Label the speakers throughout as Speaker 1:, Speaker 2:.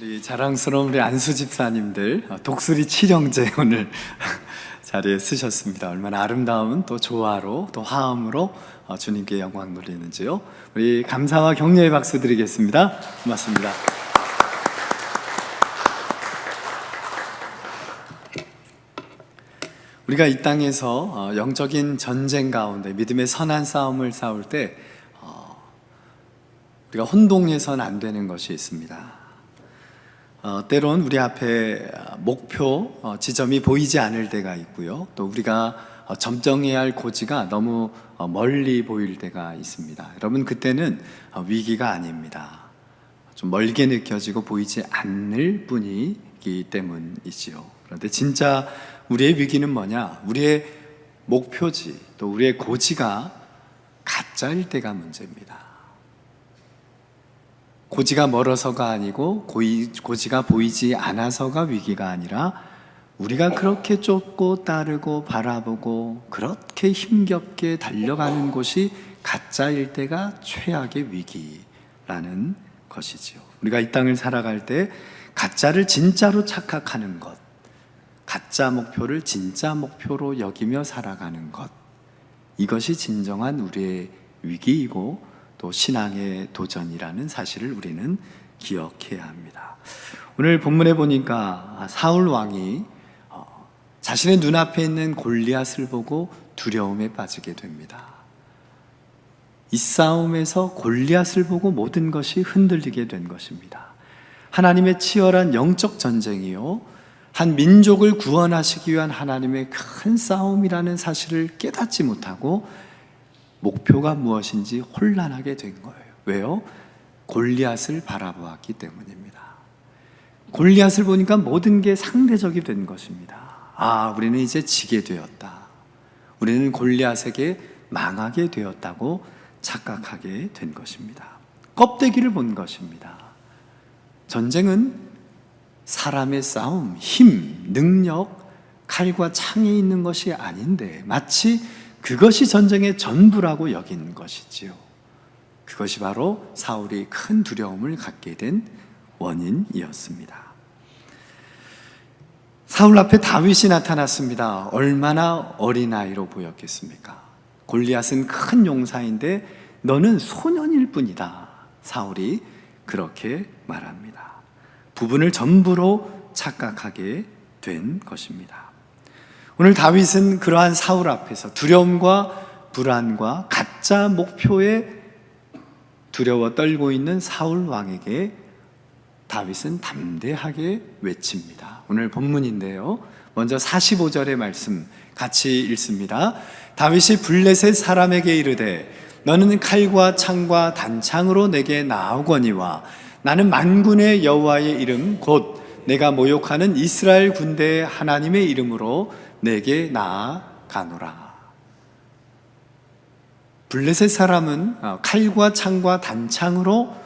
Speaker 1: 우리 자랑스러운 우리 안수 집사님들 어, 독수리 칠형제 오늘 자리에 쓰셨습니다. 얼마나 아름다운 또 조화로 또 화음으로 어, 주님께 영광 돌리는지요. 우리 감사와 격려의 박수 드리겠습니다. 고맙습니다. 우리가 이 땅에서 어, 영적인 전쟁 가운데 믿음의 선한 싸움을 싸울 때 어, 우리가 혼동해서는 안 되는 것이 있습니다. 어, 때론 우리 앞에 목표 어, 지점이 보이지 않을 때가 있고요. 또 우리가 어, 점정해야 할 고지가 너무 어, 멀리 보일 때가 있습니다. 여러분 그때는 어, 위기가 아닙니다. 좀 멀게 느껴지고 보이지 않을 뿐이기 때문이지요. 그런데 진짜 우리의 위기는 뭐냐? 우리의 목표지 또 우리의 고지가 가짜일 때가 문제입니다. 고지가 멀어서가 아니고 고이, 고지가 보이지 않아서가 위기가 아니라 우리가 그렇게 쫓고 따르고 바라보고 그렇게 힘겹게 달려가는 곳이 가짜일 때가 최악의 위기라는 것이지요. 우리가 이 땅을 살아갈 때 가짜를 진짜로 착각하는 것, 가짜 목표를 진짜 목표로 여기며 살아가는 것, 이것이 진정한 우리의 위기이고 또 신앙의 도전이라는 사실을 우리는 기억해야 합니다. 오늘 본문에 보니까 사울 왕이 어, 자신의 눈앞에 있는 골리앗을 보고 두려움에 빠지게 됩니다. 이 싸움에서 골리앗을 보고 모든 것이 흔들리게 된 것입니다. 하나님의 치열한 영적 전쟁이요. 한 민족을 구원하시기 위한 하나님의 큰 싸움이라는 사실을 깨닫지 못하고 목표가 무엇인지 혼란하게 된 거예요. 왜요? 골리앗을 바라보았기 때문입니다. 골리앗을 보니까 모든 게 상대적이 된 것입니다. 아, 우리는 이제 지게 되었다. 우리는 골리앗에게 망하게 되었다고 착각하게 된 것입니다. 껍데기를 본 것입니다. 전쟁은 사람의 싸움, 힘, 능력, 칼과 창이 있는 것이 아닌데 마치 그것이 전쟁의 전부라고 여긴 것이지요. 그것이 바로 사울이 큰 두려움을 갖게 된 원인이었습니다. 사울 앞에 다윗이 나타났습니다. 얼마나 어린아이로 보였겠습니까? 골리앗은 큰 용사인데 너는 소년일 뿐이다. 사울이 그렇게 말합니다. 부분을 전부로 착각하게 된 것입니다. 오늘 다윗은 그러한 사울 앞에서 두려움과 불안과 가짜 목표에 두려워 떨고 있는 사울 왕에게 다윗은 담대하게 외칩니다. 오늘 본문인데요. 먼저 45절의 말씀 같이 읽습니다. 다윗이 블레셋 사람에게 이르되 너는 칼과 창과 단창으로 내게 나오거니와 나는 만군의 여호와의 이름 곧 내가 모욕하는 이스라엘 군대의 하나님의 이름으로 내게 나아가노라. 블레셋 사람은 어, 칼과 창과 단창으로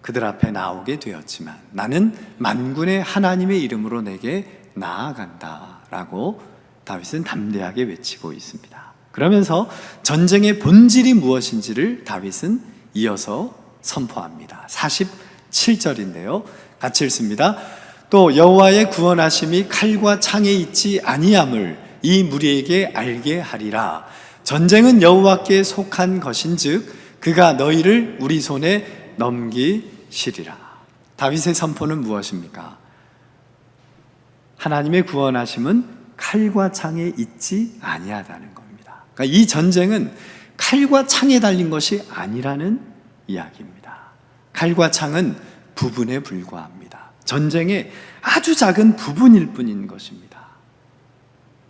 Speaker 1: 그들 앞에 나오게 되었지만 나는 만군의 하나님의 이름으로 내게 나아간다라고 다윗은 담대하게 외치고 있습니다. 그러면서 전쟁의 본질이 무엇인지를 다윗은 이어서 선포합니다. 47절인데요. 같이 읽습니다. 또 여호와의 구원하심이 칼과 창에 있지 아니함을 이 무리에게 알게 하리라. 전쟁은 여호와께 속한 것인즉 그가 너희를 우리 손에 넘기시리라. 다윗의 선포는 무엇입니까? 하나님의 구원하심은 칼과 창에 있지 아니하다는 겁니다. 그러니까 이 전쟁은 칼과 창에 달린 것이 아니라는 이야기입니다. 칼과 창은 부분에 불과합니다. 전쟁의 아주 작은 부분일 뿐인 것입니다.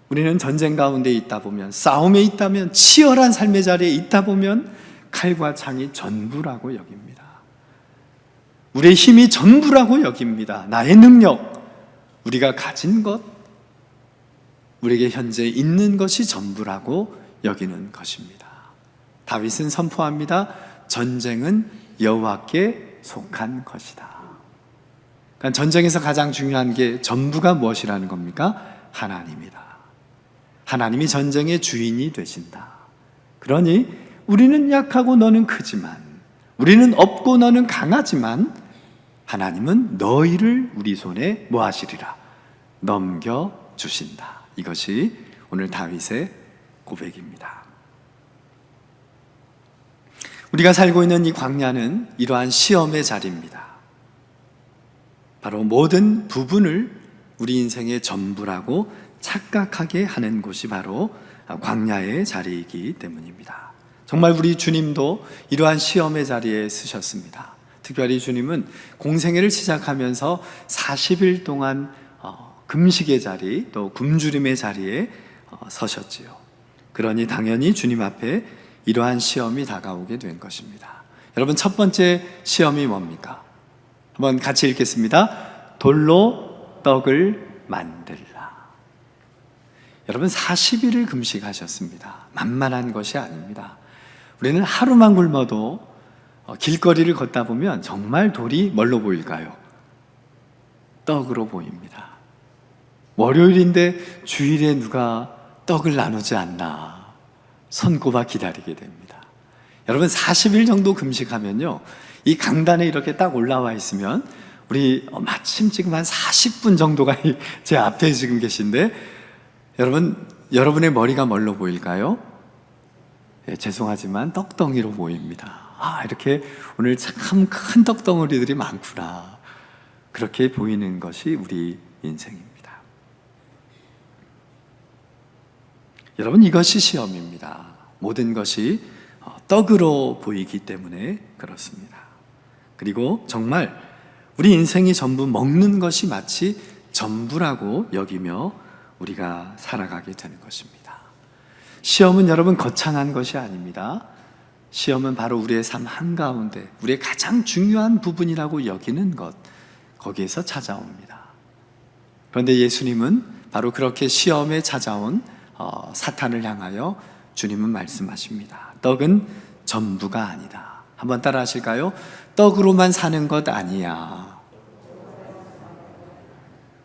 Speaker 1: 우리는 전쟁 가운데 있다 보면, 싸움에 있다면, 치열한 삶의 자리에 있다 보면, 칼과 창이 전부라고 여깁니다. 우리의 힘이 전부라고 여깁니다. 나의 능력, 우리가 가진 것, 우리에게 현재 있는 것이 전부라고 여기는 것입니다. 다윗은 선포합니다. 전쟁은 여호와께 속한 것이다. 그러니까 전쟁에서 가장 중요한 게 전부가 무엇이라는 겁니까? 하나님이다. 하나님이 전쟁의 주인이 되신다. 그러니 우리는 약하고 너는 크지만, 우리는 없고 너는 강하지만, 하나님은 너희를 우리 손에 뭐 하시리라? 넘겨 주신다. 이것이 오늘 다윗의 고백입니다. 우리가 살고 있는 이 광야는 이러한 시험의 자리입니다. 바로 모든 부분을 우리 인생의 전부라고 착각하게 하는 곳이 바로 광야의 자리이기 때문입니다. 정말 우리 주님도 이러한 시험의 자리에 쓰셨습니다. 특별히 주님은 공생애를 시작하면서 40일 동안 어, 금식의 자리 또 굶주림의 자리에 어, 서셨지요. 그러니 당연히 주님 앞에 이러한 시험이 다가오게 된 것입니다. 여러분 첫 번째 시험이 뭡니까? 한번 같이 읽겠습니다. 돌로 떡을 만들라. 여러분 40일을 금식하셨습니다. 만만한 것이 아닙니다. 우리는 하루만 굶어도 어, 길거리를 걷다 보면 정말 돌이 뭘로 보일까요? 떡으로 보입니다. 월요일인데 주일에 누가 떡을 나누지 않나 손꼽아 기다리게 됩니다. 여러분 40일 정도 금식하면요. 이 강단에 이렇게 딱 올라와 있으면 우리 마침 지금 한 40분 정도가 제 앞에 지금 계신데 여러분 여러분의 머리가 뭘로 보일까요? 예, 죄송하지만 떡덩이로 보입니다. 아, 이렇게 오늘 참 큰 떡덩어리들이 많구나. 그렇게 보이는 것이 우리 인생입니다. 여러분, 이것이 시험입니다. 모든 것이 어, 떡으로 보이기 때문에 그렇습니다. 그리고 정말 우리 인생이 전부 먹는 것이 마치 전부라고 여기며 우리가 살아가게 되는 것입니다. 시험은 여러분 거창한 것이 아닙니다. 시험은 바로 우리의 삶 한가운데 우리의 가장 중요한 부분이라고 여기는 것 거기에서 찾아옵니다. 그런데 예수님은 바로 그렇게 시험에 찾아온 어, 사탄을 향하여 주님은 말씀하십니다. 떡은 전부가 아니다. 한번 따라 하실까요? 떡으로만 사는 것 아니야.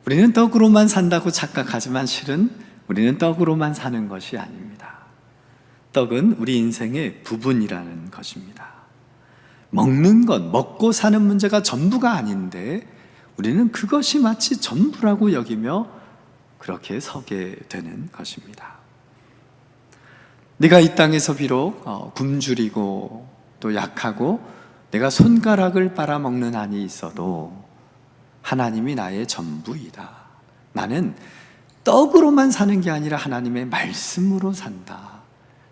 Speaker 1: 우리는 떡으로만 산다고 착각하지만 실은 우리는 떡으로만 사는 것이 아닙니다. 떡은 우리 인생의 부분이라는 것입니다. 먹는 것, 먹고 사는 문제가 전부가 아닌데 우리는 그것이 마치 전부라고 여기며 그렇게 서게 되는 것입니다. 내가 이 땅에서 비록 어, 굶주리고 또 약하고 내가 손가락을 빨아먹는 한이 있어도 하나님이 나의 전부이다. 나는 떡으로만 사는 게 아니라 하나님의 말씀으로 산다.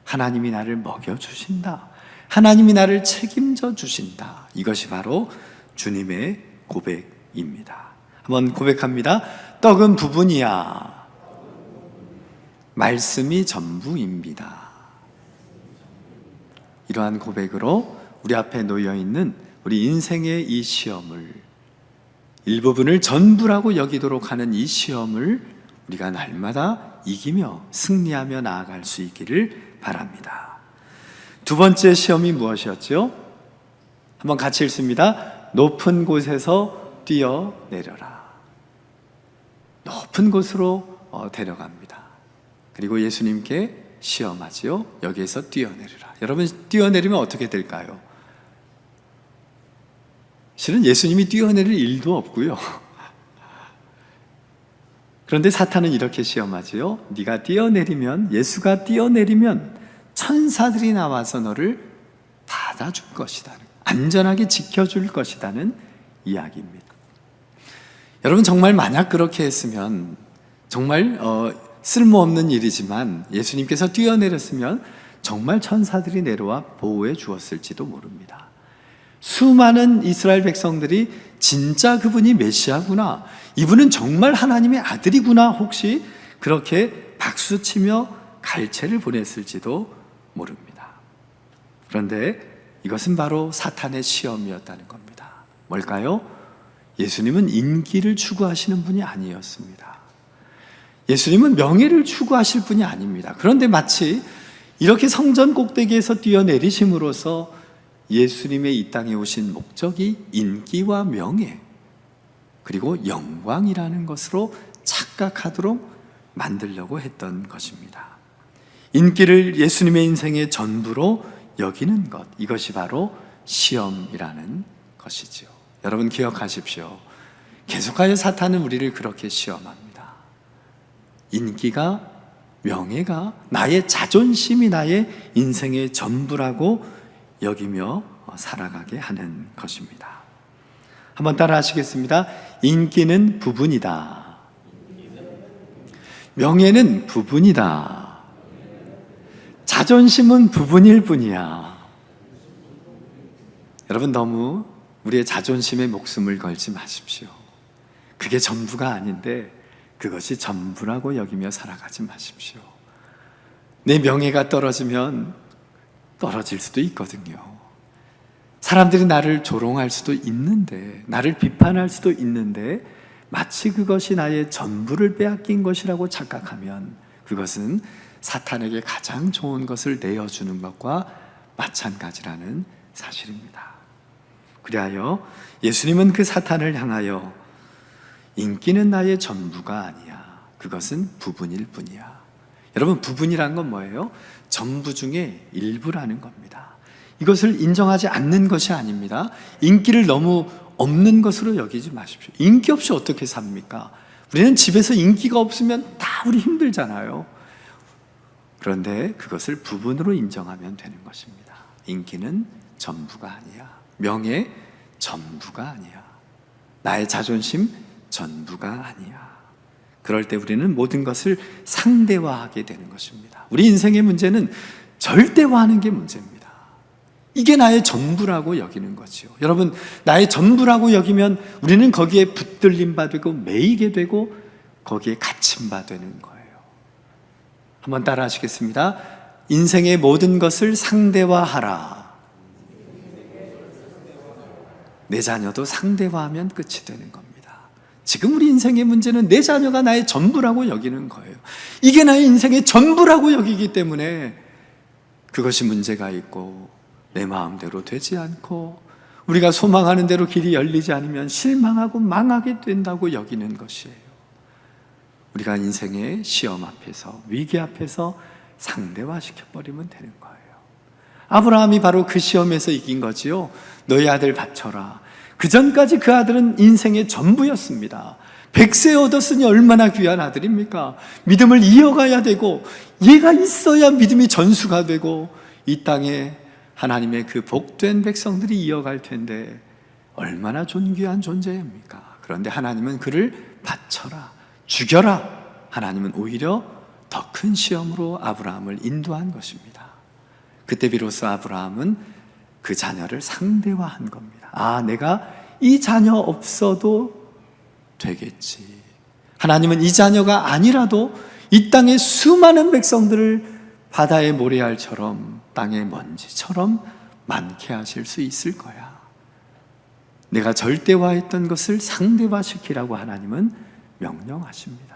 Speaker 1: 하나님이 나를 먹여주신다. 하나님이 나를 책임져 주신다. 이것이 바로 주님의 고백입니다. 한번 고백합니다. 떡은 부분이야. 말씀이 전부입니다. 이러한 고백으로 우리 앞에 놓여 있는 우리 인생의 이 시험을 일부분을 전부라고 여기도록 하는 이 시험을 우리가 날마다 이기며 승리하며 나아갈 수 있기를 바랍니다. 두 번째 시험이 무엇이었죠? 한번 같이 읽습니다. 높은 곳에서 뛰어내려라. 높은 곳으로 어, 데려갑니다. 그리고 예수님께 시험하지요. 여기에서 뛰어내리라. 여러분 뛰어내리면 어떻게 될까요? 실은 예수님이 뛰어내릴 일도 없고요. 그런데 사탄은 이렇게 시험하지요. 네가 뛰어내리면 예수가 뛰어내리면 천사들이 나와서 너를 받아줄 것이다. 안전하게 지켜줄 것이다는 이야기입니다. 여러분 정말 만약 그렇게 했으면 정말 어, 쓸모없는 일이지만 예수님께서 뛰어내렸으면 정말 천사들이 내려와 보호해 주었을지도 모릅니다. 수많은 이스라엘 백성들이 진짜 그분이 메시아구나. 이분은 정말 하나님의 아들이구나. 혹시 그렇게 박수치며 갈채를 보냈을지도 모릅니다. 그런데 이것은 바로 사탄의 시험이었다는 겁니다. 뭘까요? 예수님은 인기를 추구하시는 분이 아니었습니다. 예수님은 명예를 추구하실 분이 아닙니다. 그런데 마치 이렇게 성전 꼭대기에서 뛰어내리심으로써 예수님의 이 땅에 오신 목적이 인기와 명예, 그리고 영광이라는 것으로 착각하도록 만들려고 했던 것입니다. 인기를 예수님의 인생의 전부로 여기는 것, 이것이 바로 시험이라는 것이지요. 여러분 기억하십시오. 계속하여 사탄은 우리를 그렇게 시험합니다. 인기가 명예가 나의 자존심이 나의 인생의 전부라고 여기며 살아가게 하는 것입니다. 한번 따라 하시겠습니다. 인기는 부분이다. 명예는 부분이다. 자존심은 부분일 뿐이야. 여러분 너무 우리의 자존심에 목숨을 걸지 마십시오. 그게 전부가 아닌데 그것이 전부라고 여기며 살아가지 마십시오. 내 명예가 떨어지면 떨어질 수도 있거든요. 사람들이 나를 조롱할 수도 있는데, 나를 비판할 수도 있는데, 마치 그것이 나의 전부를 빼앗긴 것이라고 착각하면 그것은 사탄에게 가장 좋은 것을 내어주는 것과 마찬가지라는 사실입니다. 그리하여 예수님은 그 사탄을 향하여 인기는 나의 전부가 아니야. 그것은 부분일 뿐이야. 여러분, 부분이란 건 뭐예요? 전부 중에 일부라는 겁니다. 이것을 인정하지 않는 것이 아닙니다. 인기를 너무 없는 것으로 여기지 마십시오. 인기 없이 어떻게 삽니까? 우리는 집에서 인기가 없으면 다 우리 힘들잖아요. 그런데 그것을 부분으로 인정하면 되는 것입니다. 인기는 전부가 아니야. 명예 전부가 아니야. 나의 자존심 전부가 아니야. 그럴 때 우리는 모든 것을 상대화하게 되는 것입니다. 우리 인생의 문제는 절대화하는 게 문제입니다. 이게 나의 전부라고 여기는 거지요. 여러분, 나의 전부라고 여기면 우리는 거기에 붙들림 바 되고 매이게 되고 거기에 갇힌 바 되는 거예요. 한번 따라 하시겠습니다. 인생의 모든 것을 상대화하라. 내 자녀도 상대화하면 끝이 되는 겁니다. 지금 우리 인생의 문제는 내 자녀가 나의 전부라고 여기는 거예요. 이게 나의 인생의 전부라고 여기기 때문에 그것이 문제가 있고 내 마음대로 되지 않고 우리가 소망하는 대로 길이 열리지 않으면 실망하고 망하게 된다고 여기는 것이에요. 우리가 인생의 시험 앞에서 위기 앞에서 상대화 시켜 버리면 되는 거예요. 아브라함이 바로 그 시험에서 이긴 거지요. 너희 아들 바쳐라. 그 전까지 그 아들은 인생의 전부였습니다. 백세 얻었으니 얼마나 귀한 아들입니까? 믿음을 이어가야 되고, 얘가 있어야 믿음이 전수가 되고, 이 땅에 하나님의 그 복된 백성들이 이어갈 텐데, 얼마나 존귀한 존재입니까? 그런데 하나님은 그를 바쳐라, 죽여라. 하나님은 오히려 더 큰 시험으로 아브라함을 인도한 것입니다. 그때 비로소 아브라함은 그 자녀를 상대화한 겁니다. 아, 내가 이 자녀 없어도 되겠지. 하나님은 이 자녀가 아니라도 이 땅의 수많은 백성들을 바다의 모래알처럼 땅의 먼지처럼 많게 하실 수 있을 거야. 내가 절대화했던 것을 상대화시키라고 하나님은 명령하십니다.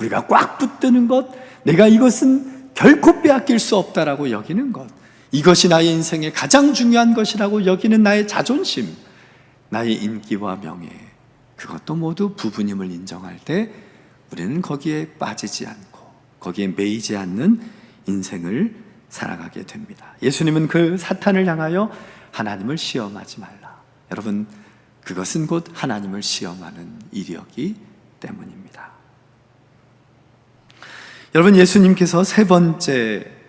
Speaker 1: 우리가 꽉 붙드는 것, 내가 이것은 결코 빼앗길 수 없다라고 여기는 것, 이것이 나의 인생의 가장 중요한 것이라고 여기는 나의 자존심, 나의 인기와 명예, 그것도 모두 부분임을 인정할 때 우리는 거기에 빠지지 않고 거기에 매이지 않는 인생을 살아가게 됩니다. 예수님은 그 사탄을 향하여 하나님을 시험하지 말라. 여러분, 그것은 곧 하나님을 시험하는 일이었기 때문입니다. 여러분, 예수님께서 세 번째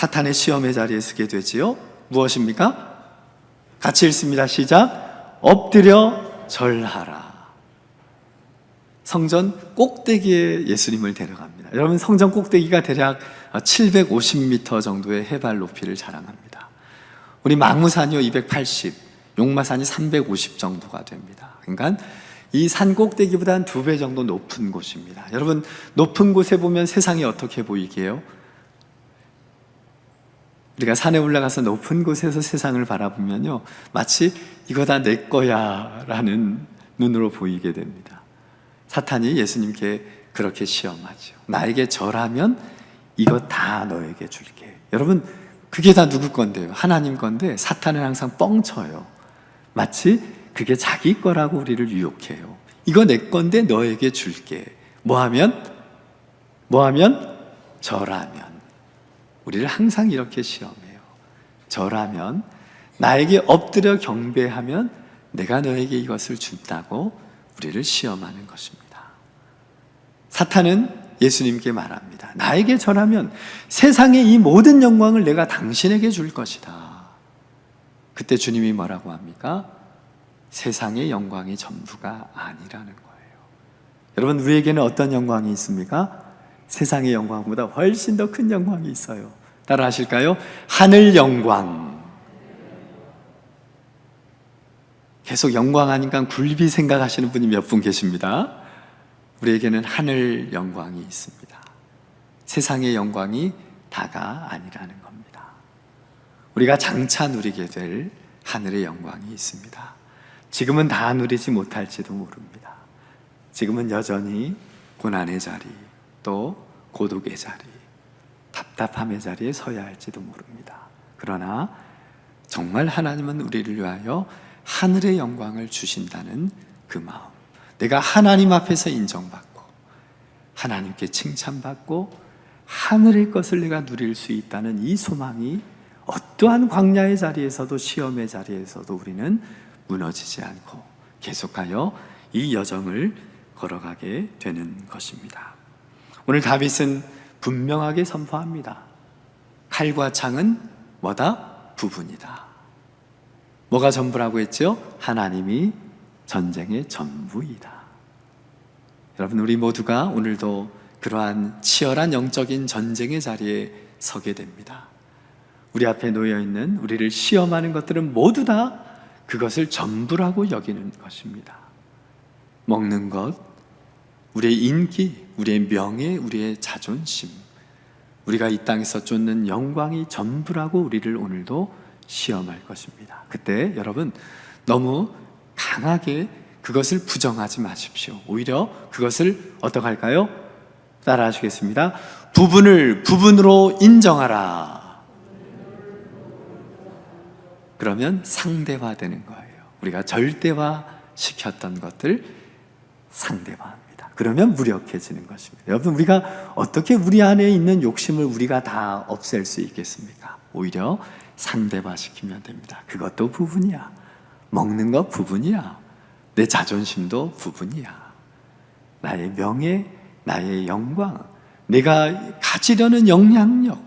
Speaker 1: 사탄의 시험의 자리에 서게 되지요. 무엇입니까? 같이 읽습니다. 시작. 엎드려 절하라. 성전 꼭대기에 예수님을 데려갑니다. 여러분, 성전 꼭대기가 대략 750m 정도의 해발 높이를 자랑합니다. 우리 망우산이요, 280, 용마산이 350 정도가 됩니다. 그러니까 이 산 꼭대기보다 한 두 배 정도 높은 곳입니다. 여러분, 높은 곳에 보면 세상이 어떻게 보이게요? 우리가 산에 올라가서 높은 곳에서 세상을 바라보면요. 마치 이거 다 내 거야 라는 눈으로 보이게 됩니다. 사탄이 예수님께 그렇게 시험하죠. 나에게 절하면 이거 다 너에게 줄게. 여러분, 그게 다 누구 건데요? 하나님 건데 사탄은 항상 뻥쳐요. 마치 그게 자기 거라고 우리를 유혹해요. 이거 내 건데 너에게 줄게. 뭐 하면? 뭐 하면? 절하면. 우리를 항상 이렇게 시험해요. 절하면 나에게 엎드려 경배하면 내가 너에게 이것을 준다고 우리를 시험하는 것입니다. 사탄은 예수님께 말합니다. 나에게 전하면 세상의 이 모든 영광을 내가 당신에게 줄 것이다. 그때 주님이 뭐라고 합니까? 세상의 영광이 전부가 아니라는 거예요. 여러분, 우리에게는 어떤 영광이 있습니까? 세상의 영광보다 훨씬 더 큰 영광이 있어요. 따라 하실까요? 하늘 영광. 계속 영광 하니까 굴비 생각하시는 분이 몇 분 계십니다. 우리에게는 하늘 영광이 있습니다. 세상의 영광이 다가 아니라는 겁니다. 우리가 장차 누리게 될 하늘의 영광이 있습니다. 지금은 다 누리지 못할지도 모릅니다. 지금은 여전히 고난의 자리, 또 고독의 자리, 답답함의 자리에 서야 할지도 모릅니다. 그러나 정말 하나님은 우리를 위하여 하늘의 영광을 주신다는 그 마음. 내가 하나님 앞에서 인정받고 하나님께 칭찬받고 하늘의 것을 내가 누릴 수 있다는 이 소망이 어떠한 광야의 자리에서도 시험의 자리에서도 우리는 무너지지 않고 계속하여 이 여정을 걸어가게 되는 것입니다. 오늘 다윗은 분명하게 선포합니다. 칼과 창은 뭐다? 부분이다. 뭐가 전부라고 했죠? 하나님이 전쟁의 전부이다. 여러분, 우리 모두가 오늘도 그러한 치열한 영적인 전쟁의 자리에 서게 됩니다. 우리 앞에 놓여 있는 우리를 시험하는 것들은 모두 다 그것을 전부라고 여기는 것입니다. 먹는 것, 우리의 인기, 우리의 명예, 우리의 자존심, 우리가 이 땅에서 쫓는 영광이 전부라고 우리를 오늘도 시험할 것입니다. 그때 여러분 너무 강하게 그것을 부정하지 마십시오. 오히려 그것을 어떻게 할까요? 따라 하시겠습니다. 부분을 부분으로 인정하라. 그러면 상대화되는 거예요. 우리가 절대화 시켰던 것들 상대화합니다. 그러면 무력해지는 것입니다. 여러분, 우리가 어떻게 우리 안에 있는 욕심을 우리가 다 없앨 수 있겠습니까? 오히려 상대화 시키면 됩니다. 그것도 부분이야. 먹는 거 부분이야. 내 자존심도 부분이야. 나의 명예, 나의 영광, 내가 가지려는 영향력,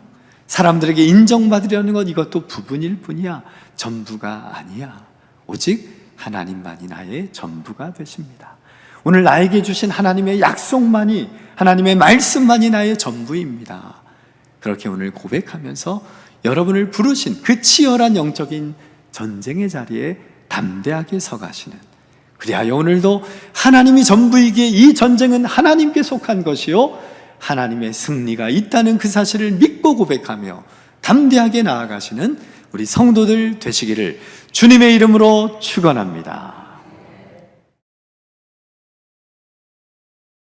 Speaker 1: 사람들에게 인정받으려는 것 이것도 부분일 뿐이야. 전부가 아니야. 오직 하나님만이 나의 전부가 되십니다. 오늘 나에게 주신 하나님의 약속만이, 하나님의 말씀만이 나의 전부입니다. 그렇게 오늘 고백하면서 여러분을 부르신 그 치열한 영적인 전쟁의 자리에 담대하게 서가시는 그리하여 오늘도 하나님이 전부이기에 이 전쟁은 하나님께 속한 것이요 하나님의 승리가 있다는 그 사실을 믿고 고백하며 담대하게 나아가시는 우리 성도들 되시기를 주님의 이름으로 축원합니다.